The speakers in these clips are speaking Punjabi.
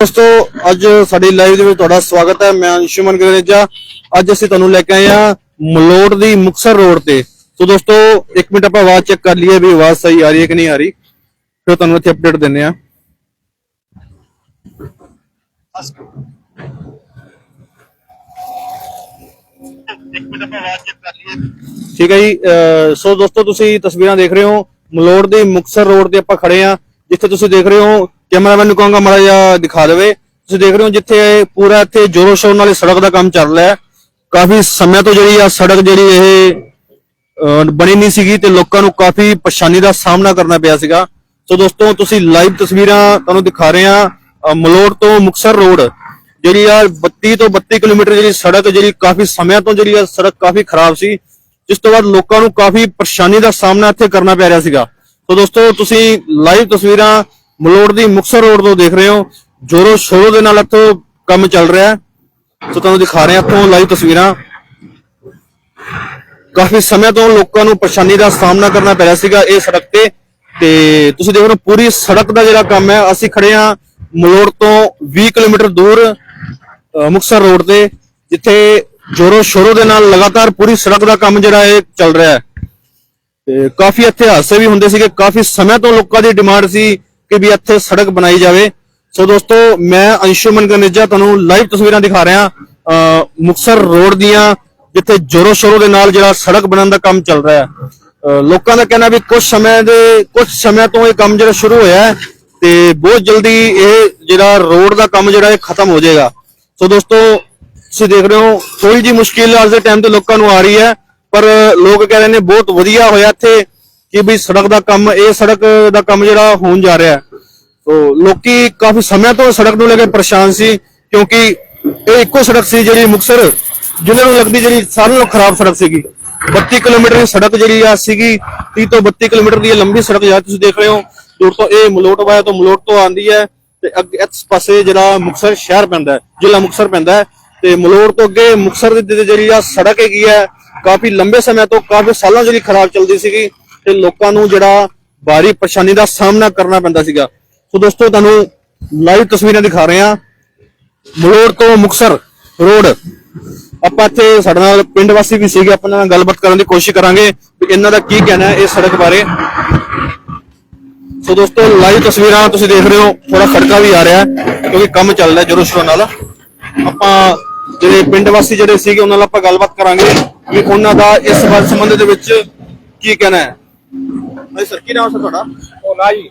ਦੋਸਤੋ, ਅੱਜ ਸਾਡੀ ਲਾਈਵ ਦੇ ਵਿੱਚ ਤੁਹਾਡਾ ਸਵਾਗਤ ਹੈ। ਮੈਂ ਅੰਸ਼ੁਮਨ ਗਰੇਜਾ। ਅੱਜ ਅਸੀਂ ਤੁਹਾਨੂੰ ਲੈ ਕੇ ਆਏ ਹਾਂ ਮਲੋਟ ਦੀ ਮੁਕਸਰ ਰੋਡ ਤੇ। ਸੋ ਦੋਸਤੋ, ਇੱਕ ਮਿੰਟ ਆਪਾਂ ਆਵਾਜ਼ ਚੈੱਕ ਕਰ ਲਈਏ ਵੀ ਆਵਾਜ਼ ਸਹੀ ਆ ਰਹੀ ਹੈ ਕਿ ਨਹੀਂ ਆ ਰਹੀ। ਫਿਰ ਤੁਹਾਨੂੰ ਇੱਥੇ ਅਪਡੇਟ ਦਿੰਨੇ ਆ ਠੀਕ ਹੈ ਜੀ। ਅਹ, ਸੋ ਦੋਸਤੋ, ਤੁਸੀਂ ਤਸਵੀਰਾਂ ਦੇਖ ਰਹੇ ਹੋ। ਮਲੋਟ ਦੀ ਮੁਕਸਰ ਰੋਡ ਤੇ ਆਪਾਂ ਖੜੇ ਆ ਜਿੱਥੇ ਤੁਸੀਂ ਦੇਖ ਰਹੇ ਹੋ ਕੈਮਰਾਮੈਨ ਨੂੰ ਕਹਾਂਗਾ ਮਾੜਾ ਜਿਹਾ ਦਿਖਾ ਦੇਵੇ। ਤੁਸੀਂ ਦੇਖ ਰਹੇ ਹੋ ਜਿੱਥੇ ਇਹ ਪੂਰਾ ਇੱਥੇ ਜੋਰੋ ਸ਼ੋਰ ਨਾਲ ਇਹ ਸੜਕ ਦਾ ਕੰਮ ਚੱਲ ਰਿਹਾ ਹੈ। ਕਾਫੀ ਸਮੇਂ ਤੋਂ ਜਿਹੜੀ ਆ ਸੜਕ ਜਿਹੜੀ ਇਹ ਬਣੀ ਨਹੀਂ ਸੀਗੀ ਤੇ ਲੋਕਾਂ ਨੂੰ ਕਾਫੀ ਪਰੇਸ਼ਾਨੀ ਦਾ ਸਾਹਮਣਾ ਕਰਨਾ ਪਿਆ ਸੀਗਾ। ਸੋ ਦੋਸਤੋ ਤੁਸੀਂ ਲਾਈਵ ਤਸਵੀਰਾਂ ਤੁਹਾਨੂੰ ਦਿਖਾ ਰਹੇ ਆ ਅਹ, ਮਲੋੜ ਤੋਂ ਮੁਕਸਰ ਰੋਡ। ਜਿਹੜੀ ਆ 32 ਤੋਂ 32 ਕਿਲੋਮੀਟਰ ਜਿਹੜੀ ਸੜਕ ਜਿਹੜੀ ਕਾਫੀ ਸਮੇਂ ਤੋਂ ਜਿਹੜੀ ਆ ਸੜਕ ਕਾਫੀ ਖਰਾਬ ਸੀ। ਜਿਸ ਤੋਂ ਬਾਅਦ ਲੋਕਾਂ ਨੂੰ ਕਾਫੀ ਪਰੇਸ਼ਾਨੀ ਦਾ ਸਾਹਮਣਾ ਇੱਥੇ ਕਰਨਾ ਪੈ ਰਿਹਾ ਸੀਗਾ। ਸੋ ਦੋਸਤੋ ਤੁਸੀਂ ਲਾਈਵ ਤਸਵੀਰਾਂ ਮਲੋੜ ਦੀ ਮੁਕਸਰ ਰੋਡ ਤੋਂ ਦੇਖ ਰਹੇ ਹੋ। ਜੋਰੋ ਸ਼ੋਰੋ ਦੇ ਨਾਲ ਇੱਥੋਂ ਕੰਮ ਚੱਲ ਰਿਹਾ ਹੈ। ਸੋ ਤੁਹਾਨੂੰ ਦਿਖਾ ਰਹੇ ਹਾਂ ਇੱਥੋਂ ਲਾਈਵ ਤਸਵੀਰਾਂ। ਕਾਫੀ ਸਮੇਂ ਤੋਂ ਲੋਕਾਂ ਨੂੰ ਪਰੇਸ਼ਾਨੀ ਦਾ ਸਾਹਮਣਾ ਕਰਨਾ ਪੈ ਰਿਹਾ ਸੀਗਾ ਇਹ ਸੜਕ ਤੇ। ਤੇ ਤੁਸੀਂ ਦੇਖ ਰਹੇ ਹੋ ਪੂਰੀ ਸੜਕ ਦਾ ਜਿਹੜਾ ਕੰਮ ਹੈ ਅਸੀਂ ਖੜੇ ਹਾਂ ਮਲੋੜ ਤੋਂ 20 ਕਿਲੋਮੀਟਰ ਦੂਰ ਅ, ਮੁਕਤਸਰ ਰੋਡ ਤੇ ਜਿੱਥੇ ਜੋਰੋ ਸ਼ੋਰੋ ਦੇ ਨਾਲ ਲਗਾਤਾਰ ਪੂਰੀ ਸੜਕ ਦਾ ਕੰਮ ਜਿਹੜਾ ਇਹ ਚੱਲ ਰਿਹਾ ਹੈ। ਤੇ ਕਾਫੀ ਇੱਥੇ ਹਾਦਸੇ ਵੀ ਹੁੰਦੇ ਸੀਗੇ। ਕਾਫੀ ਸਮੇਂ ਤੋਂ ਲੋਕਾਂ ਦੀ ਡਿਮਾਂਡ ਸੀ ਕਿ ਵੀ ਇੱਥੇ ਸੜਕ ਬਣਾਈ ਜਾਵੇ। ਸੋ ਦੋਸਤੋ ਮੈਂ ਅੰਸ਼ੁਮਨ ਗਨੇਜਾ ਤੁਹਾਨੂੰ ਲਾਈਵ ਤਸਵੀਰਾਂ ਦਿਖਾ ਰਿਹਾ। ਅ, ਮੁਕਤਸਰ ਰੋਡ ਦੀਆਂ ਜਿੱਥੇ ਜੋਰੋ ਸ਼ੋਰੋ ਦੇ ਨਾਲ ਜਿਹੜਾ ਸੜਕ ਬਣਨ ਦਾ ਕੰਮ ਚੱਲ ਰਿਹਾ। ਹੈ ਲੋਕਾਂ ਦਾ ਕਹਿਣਾ ਵੀ ਕੁਝ ਸਮੇਂ ਦੇ ਕੁਝ ਸਮੇਂ ਤੋਂ ਇਹ ਕੰਮ ਜਿਹੜਾ ਸ਼ੁਰੂ ਹੋਇਆ ਹੈ ਤੇ ਬਹੁਤ ਜਲਦੀ ਇਹ ਜਿਹੜਾ ਰੋਡ ਦਾ ਕੰਮ ਜਿਹੜਾ ਇਹ ਖਤਮ ਹੋ ਜਾਏਗਾ। ਸੋ ਦੋਸਤੋ ਤੁਸੀਂ ਦੇਖ ਰਹੇ ਹੋ ਥੋੜੀ ਜੀ ਮੁਸ਼ਕਿਲ ਅੱਜ ਦੇ ਟਾਈਮ ਤੇ ਲੋਕਾਂ ਨੂੰ ਆ ਰਹੀ ਹੈ। ਪਰ ਲੋਕ ਕਹਿ ਰਹੇ ਨੇ ਬਹੁਤ ਵਧੀਆ ਹੋਇਆ ਇੱਥੇ ਕਿ ਵੀ ਸੜਕ ਦਾ ਕੰਮ, ਇਹ ਸੜਕ ਦਾ ਕੰਮ ਜਿਹੜਾ ਹੋਣ ਜਾ ਰਿਹਾ ਹੈ। ਲੋਕੀ ਕਾਫੀ ਸਮੇਂ ਤੋਂ ਸੜਕ ਨੂੰ ਲੈ ਕੇ ਪਰੇਸ਼ਾਨ ਸੀ, ਕਿਉਂਕਿ ਇਹ ਇੱਕੋ ਸੜਕ ਸੀ ਜਿਹੜੀ ਮੁਕਸਰ ਜ਼ਿਲ੍ਹੇ ਨੂੰ ਲੱਗਦੀ ਜਿਹੜੀ ਸਾਰਿਆਂ ਨਾਲੋਂ ਖਰਾਬ ਸੜਕ ਸੀਗੀ। 32 ਕਿਲੋਮੀਟਰ ਦੀ ਸੜਕ ਜਿਹੜੀ ਆ ਸੀਗੀ 30 ਤੋਂ 32 ਕਿਲੋਮੀਟਰ ਦੀ ਇਹ ਲੰਬੀ ਸੜਕ ਜਿਹੜਾ ਤੁਸੀਂ ਦੇਖ ਰਹੇ ਹੋ, ਦੂਰ ਤੋਂ ਇਹ ਮਲੋਟ ਵਾਇਆ ਤੋਂ ਮਲੋਟ ਤੋਂ ਆਂਦੀ ਹੈ ਤੇ ਅੱਗੇ ਇਸ ਪਾਸੇ ਜਿਹੜਾ ਮੁਕਸਰ ਸ਼ਹਿਰ ਪੈਂਦਾ ਹੈ, ਜ਼ਿਲ੍ਹਾ ਮੁਕਸਰ ਪੈਂਦਾ ਹੈ ਤੇ ਮਲੋਟ ਤੋਂ ਅੱਗੇ ਮੁਕਸਰ ਦੀ ਜਿਹੜੀ ਆ ਸੜਕ ਹੈਗੀ ਹੈ ਕਾਫੀ ਲੰਬੇ ਸਮੇਂ ਤੋਂ ਕਾਫੀ ਸਾਲਾਂ ਜਿਹੜੀ ਖਰਾਬ ਚੱਲਦੀ ਸੀਗੀ ਤੇ ਲੋਕਾਂ ਨੂੰ ਜਿਹੜਾ ਭਾਰੀ ਪਰੇਸ਼ਾਨੀ ਦਾ ਸਾਹਮਣਾ ਕਰਨਾ ਪੈਂਦਾ ਸੀਗਾ। ਸੋ ਦੋਸਤੋ, ਤੁਹਾਨੂੰ ਲਾਈਵ ਤਸਵੀਰਾਂ ਦਿਖਾ ਰਹੇ ਹਾਂ। ਮਲੋੜ ਤੋਂ ਮੁਕਸਰ ਰੋਡ। ਆਪਾਂ ਇੱਥੇ ਸਾਡੇ ਨਾਲ ਪਿੰਡ ਵਾਸੀ ਵੀ ਸੀਗੇ, ਆਪਾਂ ਨਾਲ ਗੱਲਬਾਤ ਕਰਨ ਦੀ ਕੋਸ਼ਿਸ਼ ਕਰਾਂਗੇ ਵੀ ਇਹਨਾਂ ਦਾ ਕੀ ਕਹਿਣਾ ਹੈ ਇਸ ਸੜਕ ਬਾਰੇ। ਸੋ ਦੋਸਤੋ ਲਾਈਵ ਤਸਵੀਰਾਂ ਤੁਸੀਂ ਦੇਖ ਰਹੇ ਹੋ ਥੋੜਾ ਖੜਕਾ ਵੀ ਆ ਰਿਹਾ ਕਿਉਂਕਿ ਕੰਮ ਚੱਲ ਰਿਹਾ ਜੋਰੋ ਸ਼ੋਰ ਨਾਲ। ਆਪਾਂ ਜਿਹੜੇ ਪਿੰਡ ਵਾਸੀ ਜਿਹੜੇ ਸੀਗੇ ਉਹਨਾਂ ਨਾਲ ਆਪਾਂ ਗੱਲਬਾਤ ਕਰਾਂਗੇ ਵੀ ਉਹਨਾਂ ਦਾ ਇਸ ਸੰਬੰਧ ਦੇ ਵਿੱਚ ਕੀ ਕਹਿਣਾ ਹੈ। ਹਾਂਜੀ ਸਰ ਕੀ ਨਾਮ ਸਰ ਤੁਹਾਡਾ? ਹੋਣਾ ਜੀ।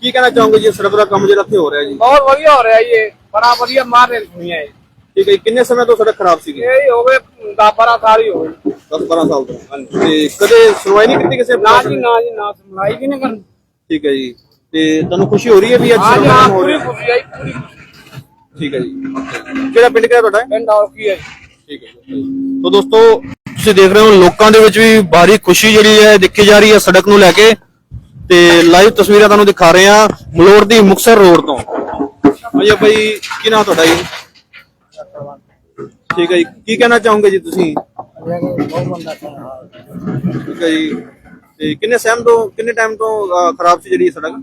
ਕੀ ਕਹਿਣਾ ਚਾਹੋਗੇ ਜੀ ਸੜਕ ਦਾ ਕੰਮ ਜਿਹੜਾ ਇੱਥੇ ਹੋ ਰਿਹਾ ਜੀ? ਬਹੁਤ ਵਧੀਆ ਹੋ ਰਿਹਾ ਜੀ ਇਹ ਬੜਾ ਵਧੀਆ ਮਾਰ ਰਹੇ ਦੁਨੀਆ ਇਹ। ਠੀਕ ਹੈ ਕਿੰਨੇ ਸਮੇਂ ਤੋਂ ਸੜਕ ਖਰਾਬ ਸੀਗੀ? ਇਹ ਹੀ ਹੋ ਗਏ 10 12 ਸਾਲ ਹੀ ਹੋ ਗਏ। 10 12 ਸਾਲ ਤੋਂ। ਤੇ ਕਦੇ ਸੁਣਵਾਈ ਨਹੀਂ ਕੀਤੀ ਕਿਸੇ ਨਾ ਜੀ ਨਾ? ਜੀ ਨਾ ਸੁਣਾਈ ਵੀ ਨਹੀਂ ਕਰਨੀ। ਠੀਕ ਹੈ ਜੀ ਤੇ ਤੁਹਾਨੂੰ ਖੁਸ਼ੀ ਹੋ ਰਹੀ ਹੈ ਵੀ ਅੱਜ ਹਾਂ ਹਾਂ ਹੋ ਪੂਰੀ ਖੁਸ਼ੀ ਆਈ ਪੂਰੀ ਠੀਕ ਹੈ ਜੀ। ਕਿਹੜਾ ਪਿੰਡ ਕਿਹੜਾ ਤੁਹਾਡਾ? ਪਿੰਡ ਔਰ ਕੀ ਹੈ ਜੀ। ਠੀਕ ਹੈ ਜੀ। ਤੋ ਦੋਸਤੋ ਤੁਸੀਂ ਦੇਖ ਰਹੇ ਹੋ ਲੋਕਾਂ ਦੇ ਵਿੱਚ ਵੀ ਭਾਰੀ ਖੁਸ਼ੀ ਜਿਹੜੀ ਹੈ ਦੇਖੀ ਜਾ ਰਹੀ ਹੈ ਸੜਕ ਨੂੰ ਲੈ ਕੇ। ਤੇ ਲਾਈਵ ਤਸਵੀਰਾਂ ਤੁਹਾਨੂੰ ਦਿਖਾ ਰਹੇ ਹਾਂ ਮਲੋੜ ਦੀ ਮੁਕਸਰ ਰੋਡ ਤੋਂ। ਹਾਂਜੀ ਭਾਈ ਕੀ ਨਾਮ ਤੁਹਾਡਾ ਜੀ? ਠੀਕ ਹੈ ਜੀ। ਕੀ ਕਹਿਣਾ ਚਾਹੋਗੇ ਜੀ ਤੁਸੀਂ? ਠੀਕ ਹੈ ਜੀ। ਤੇ ਕਿੰਨੇ ਸਹਿਮ ਤੋਂ ਕਿੰਨੇ ਟਾਈਮ ਤੋਂ ਅਹ, ਖਰਾਬ ਸੀ ਜਿਹੜੀ ਇਹ ਸੜਕ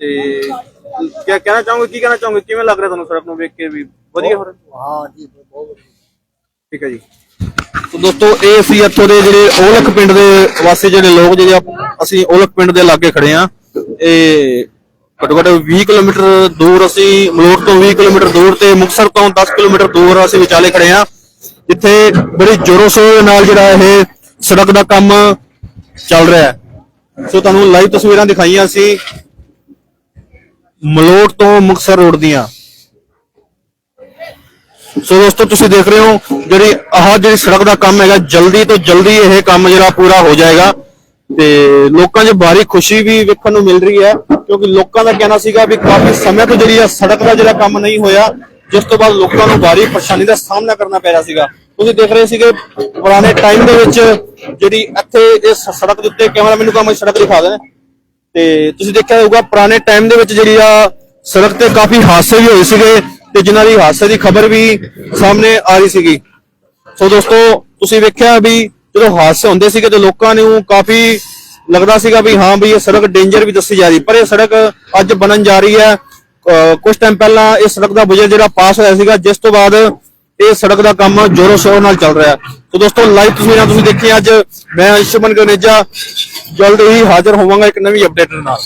ਤੇ ਕੀ ਕਹਿਣਾ ਚਾਹੋਗੇ ਕੀ ਕਹਿਣਾ ਚਾਹੋਗੇ? ਕਿਵੇਂ ਲੱਗ ਰਿਹਾ ਤੁਹਾਨੂੰ ਸੜਕ ਨੂੰ ਵੇਖ ਕੇ ਵੀ? ਵਧੀਆ ਹੋ ਰਿਹਾ? ਹਾਂ ਜੀ ਬਹੁਤ ਠੀਕ ਹੈ ਜੀ। ਤੋ ਦੋਸਤੋ ਇਹ ਸੀ ਇੱਥੋਂ ਦੇ ਜਿਹੜੇ ਔਲਖ ਪਿੰਡ ਦੇ ਵਾਸੀ ਜਿਹੜੇ ਲੋਕ ਜਿਹੜੇ ਅਸੀਂ ਔਲਖ ਪਿੰਡ ਦੇ ਲਾਗੇ ਖੜੇ ਆ ਇਹ ਘੱਟੋ ਘੱਟ 20 ਕਿਲੋਮੀਟਰ ਦੂਰ ਅਸੀਂ ਮਲੋਟ ਤੋਂ 20 ਕਿਲੋਮੀਟਰ ਦੂਰ ਤੇ ਮੁਕਸਰ ਤੋਂ 10 ਕਿਲੋਮੀਟਰ ਦੂਰ ਅਸੀਂ ਵਿਚਾਲੇ ਖੜੇ ਆ ਜਿੱਥੇ ਬੜੀ ਜ਼ੋਰੋ ਸ਼ੋਰ ਦੇ ਨਾਲ ਜਿਹੜਾ ਇਹ ਸੜਕ ਦਾ ਕੰਮ ਚੱਲ ਰਿਹਾ ਹੈ। ਸੋ ਤੁਹਾਨੂੰ ਲਾਈਵ ਤਸਵੀਰਾਂ ਦਿਖਾਈਆਂ ਸੀ ਮਲੋਟ ਤੋਂ ਮੁਕਸਰ ਰੋਡ ਦੀਆਂ। ਸੋ ਦੋਸਤੋ, ਤੁਸੀਂ ਦੇਖ ਰਹੇ ਹੋ ਜਿਹੜੀ ਆਹ ਜਿਹੜੀ ਸੜਕ ਦਾ ਕੰਮ ਹੈਗਾ, ਜਲਦੀ ਤੋਂ ਜਲਦੀ ਇਹ ਕੰਮ ਜਿਹੜਾ ਪੂਰਾ ਹੋ ਜਾਏਗਾ ਤੇ ਲੋਕਾਂ 'ਚ ਭਾਰੀ ਖੁਸ਼ੀ ਵੀ ਵੇਖਣ ਨੂੰ ਮਿਲ ਰਹੀ ਹੈ, ਕਿਉਂਕਿ ਲੋਕਾਂ ਦਾ ਕਹਿਣਾ ਸੀਗਾ ਵੀ ਕਾਫੀ ਸਮੇਂ ਤੋਂ ਜਿਹੜੀ ਆ ਸੜਕ ਦਾ ਜਿਹੜਾ ਕੰਮ ਨਹੀਂ ਹੋਇਆ, ਜਿਸ ਤੋਂ ਬਾਅਦ ਲੋਕਾਂ ਨੂੰ ਭਾਰੀ ਪਰੇਸ਼ਾਨੀ ਦਾ ਸਾਹਮਣਾ ਕਰਨਾ ਪੈ ਰਿਹਾ ਸੀਗਾ। ਤੁਸੀਂ ਦੇਖ ਰਹੇ ਸੀਗੇ ਪੁਰਾਣੇ ਟਾਈਮ ਦੇ ਵਿੱਚ ਜਿਹੜੀ ਇੱਥੇ ਇਸ ਸੜਕ ਦੇ ਉੱਤੇ ਕੈਮਰਾ ਮੈਨੂੰ ਕੰਮ ਸੜਕ ਦਿਖਾ ਦੇਣ। ਤੇ ਤੁਸੀਂ ਦੇਖਿਆ ਹੋਊਗਾ ਪੁਰਾਣੇ ਟਾਈਮ ਦੇ ਵਿੱਚ ਜਿਹੜੀ ਆ ਸੜਕ ਤੇ ਕਾਫੀ ਹਾਦਸੇ ਵੀ ਹੋਏ ਸੀਗੇ ਤੇ ਜਿਨ੍ਹਾਂ ਦੀ ਹਾਦਸੇ ਦੀ ਖਬਰ ਵੀ ਸਾਹਮਣੇ ਆ ਰਹੀ ਸੀਗੀ। ਸੋ ਦੋਸਤੋ, ਤੁਸੀਂ ਵੇਖਿਆ ਵੀ ਜਦੋਂ ਹਾਦਸੇ ਹੁੰਦੇ ਸੀਗੇ ਤੇ ਲੋਕਾਂ ਨੂੰ ਕਾਫੀ ਲੱਗਦਾ ਸੀਗਾ ਵੀ ਹਾਂ ਵੀ ਇਹ ਸੜਕ ਡੇਂਜਰ ਵੀ ਦੱਸੀ ਜਾ ਰਹੀ। ਪਰ ਇਹ ਸੜਕ ਅੱਜ ਬਣਨ ਜਾ ਰਹੀ ਹੈ। ਅਹ ਕੁਝ ਟਾਈਮ ਪਹਿਲਾਂ ਇਹ ਸੜਕ ਦਾ ਬਜਟ ਜਿਹੜਾ ਪਾਸ ਹੋਇਆ ਸੀਗਾ, ਜਿਸ ਤੋਂ ਬਾਅਦ ਇਹ ਸੜਕ ਦਾ ਕੰਮ ਜ਼ੋਰੋ ਸ਼ੋਰ ਨਾਲ ਚੱਲ ਰਿਹਾ। ਹੈ ਸੋ ਦੋਸਤੋ ਲਾਈਵ ਤਸਵੀਰਾਂ ਤੁਸੀਂ ਦੇਖੀਆਂ ਅੱਜ। ਮੈਂ ਅੰਸ਼ੁਮਨ ਗਨੇਜਾ। ਜਲਦ ਹੀ ਹਾਜ਼ਰ ਹੋਵਾਂਗਾ ਇੱਕ ਨਵੀਂ ਅਪਡੇਟ ਨਾਲ।